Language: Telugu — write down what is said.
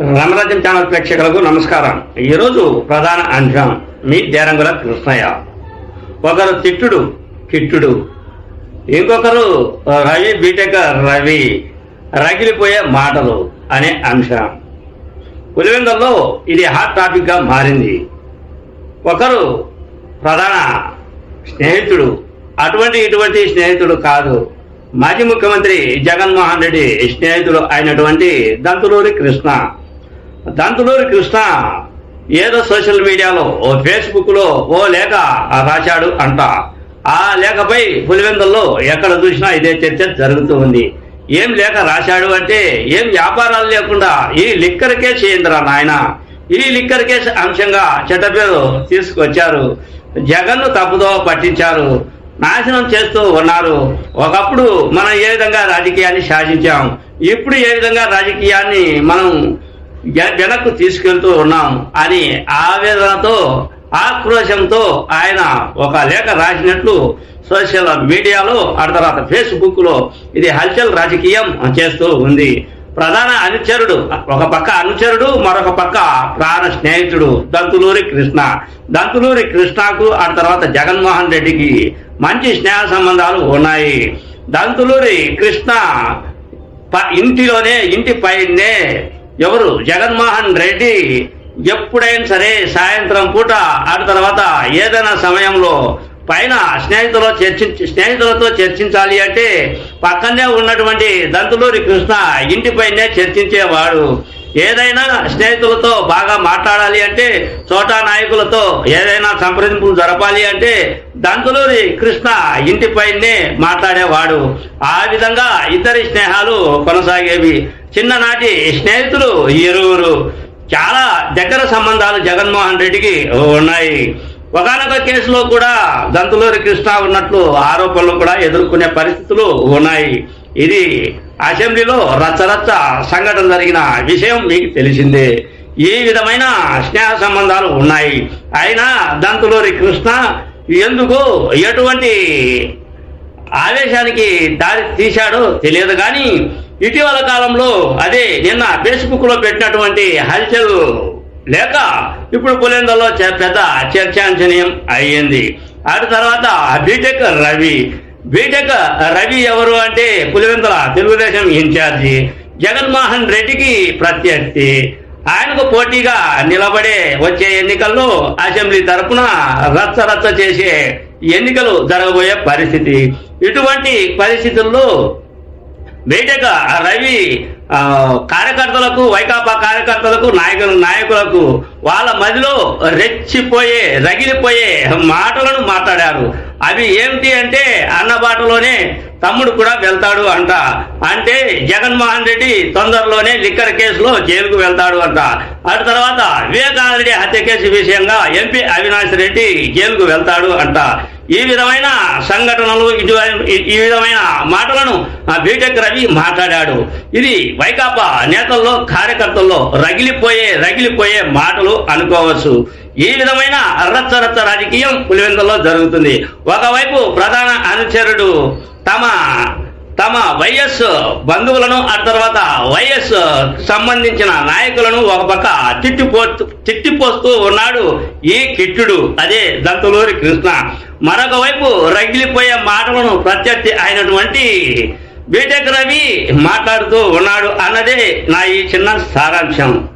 రమరాజ్యం ఛానల్ ప్రేక్షకులకు నమస్కారం. ఈరోజు ప్రధాన అంశం మీ దేరంగుల కృష్ణయ్య. ఒకరు తిట్టుడు కిట్టుడు. ఇంకొకరు రవి బీటెక్ రవి. రగిలిపోయే మాటలు అనే అంశం. పులివెందుల్లో ఇది హాట్ టాపిక్గా మారింది. ఒకరు ప్రధాన స్నేహితుడు. అటువంటి ఇటువంటి స్నేహితుడు కాదు. మాజీ ముఖ్యమంత్రి జగన్మోహన్ రెడ్డి స్నేహితుడు అయినటువంటి దంతులూరి కృష్ణ. దంతులూరి కృష్ణ ఏదో సోషల్ మీడియాలో ఓ ఫేస్బుక్లో ఓ లేఖ రాశాడు అంట. ఆ లేఖపై పులివెందుల్లో ఎక్కడ చూసినా ఇదే చర్చ జరుగుతూ ఉంది. ఏం లేఖ రాశాడు అంటే ఏం వ్యాపారాలు లేకుండా ఈ లిక్కర్ కేసు ఏందిరా నాయన? ఈ లిక్కర్ కేసు అంశంగా చెడ్డపేరు తీసుకొచ్చారు. జగన్ను తప్పుదో పట్టించారు. నాశనం చేస్తూ ఉన్నారు. ఒకప్పుడు మనం ఏ విధంగా రాజకీయాన్ని శాసించాం? ఇప్పుడు ఏ విధంగా రాజకీయాన్ని మనం వెనక్కు తీసుకెళ్తూ ఉన్నాం అని ఆవేదనతో ఆక్రోశంతో ఆయన ఒక లేఖ రాసినట్లు సోషల్ మీడియాలో ఆ తర్వాత ఫేస్బుక్లో ఇది హల్చల్ రాజకీయం చేస్తూ ఉంది. ప్రధాన అనుచరుడు ఒక పక్క అనుచరుడు మరొక పక్క ప్రాణ స్నేహితుడు దంతులూరి కృష్ణ. దంతులూరి కృష్ణకు ఆ తర్వాత జగన్మోహన్ రెడ్డికి మంచి స్నేహ సంబంధాలు ఉన్నాయి. దంతులూరి కృష్ణ ప- ఇంటిలోనే ఇంటి పైనే ఎవరు? జగన్మోహన్ రెడ్డి. ఎప్పుడైనా సరే సాయంత్రం పూట ఆ తర్వాత ఏదైనా సమయంలో పైన స్నేహితులు చర్చించి స్నేహితులతో చర్చించాలి అంటే పక్కనే ఉన్నటువంటి దంతులూరి కృష్ణ ఇంటిపైనే చర్చించేవాడు. ఏదైనా స్నేహితులతో బాగా మాట్లాడాలి అంటే చోటా నాయకులతో ఏదైనా సంప్రదింపులు జరపాలి అంటే దంతులూరి కృష్ణ ఇంటిపైనే మాట్లాడేవాడు. ఆ విధంగా ఇద్దరి స్నేహాలు కొనసాగేవి. చిన్ననాటి స్నేహితులు ఇరువురు. చాలా దగ్గర సంబంధాలు జగన్మోహన్ రెడ్డికి ఉన్నాయి. ఒకనొక కేసులో కూడా దంతులూరి కృష్ణ ఉన్నట్లు ఆరోపణలు కూడా ఎదుర్కొనే పరిస్థితులు ఉన్నాయి. ఇది అసెంబ్లీలో రచ్చరచ్చ సంఘటన జరిగిన విషయం మీకు తెలిసిందే. ఈ విధమైన స్నేహ సంబంధాలు ఉన్నాయి. అయినా దంతులూరి కృష్ణ ఎందుకు ఎటువంటి ఆవేశానికి దారి తీశాడో తెలియదు కానీ ఇటీవల కాలంలో అదే నిన్న ఫేస్బుక్లో పెట్టినటువంటి హల్చల్ లేక ఇప్పుడు పులేందల్లో పెద్ద చర్చాంశనీయం అయ్యింది. ఆ తర్వాత బీటెక్ రవి. బీటెక్ రవి ఎవరు అంటే పులివెందుల తెలుగుదేశం ఇన్ఛార్జి జగన్మోహన్ రెడ్డికి ప్రత్యర్థి. ఆయనకు పోటీగా నిలబడే వచ్చే ఎన్నికల్లో అసెంబ్లీ తరఫున రచ్చ రచ్చ చేసే ఎన్నికలు జరగబోయే పరిస్థితి. ఇటువంటి పరిస్థితుల్లో బయటగా రవి కార్యకర్తలకు వైకాపా కార్యకర్తలకు నాయకులు నాయకులకు వాళ్ళ మదిలో రెచ్చిపోయే రగిలిపోయే మాటలను మాట్లాడారు. అవి ఏమిటి అంటే అన్నబాటలోనే తమ్ముడు కూడా వెళ్తాడు అంట. అంటే జగన్మోహన్ రెడ్డి తొందరలోనే లిక్కర్ కేసులో జైలుకు వెళ్తాడు అంట. అటు తర్వాత వివేకానంద రెడ్డి హత్య కేసు విషయంగా ఎంపీ అవినాష్ రెడ్డి జైలుకు వెళ్తాడు అంట. ఈ విధమైన సంఘటనలు ఈ- విధమైన మాటలను ఆ బీటెక్ రవి మాట్లాడాడు. ఇది వైకాపా నేతల్లో కార్యకర్తల్లో రగిలిపోయే రగిలిపోయే మాటలు అనుకోవచ్చు. ఈ విధమైన రచ్చరచ్చ రాజకీయం పులివెందుల్లో జరుగుతుంది. ఒకవైపు ప్రధాన అనుచరుడు తమ తమ వైఎస్ బంధువులను ఆ తర్వాత వైఎస్ సంబంధించిన నాయకులను ఒక పక్క తిట్టిపోతూ తిట్టిపోస్తూ ఉన్నాడు ఈ కిట్టుడు అదే దంతులూరి కృష్ణ. మరొక వైపు రగిలిపోయే మాటలను ప్రత్యర్థి అయినటువంటి బీటెక్ రవి మాట్లాడుతూ ఉన్నాడు అన్నదే నా ఈ చిన్న సారాంశం.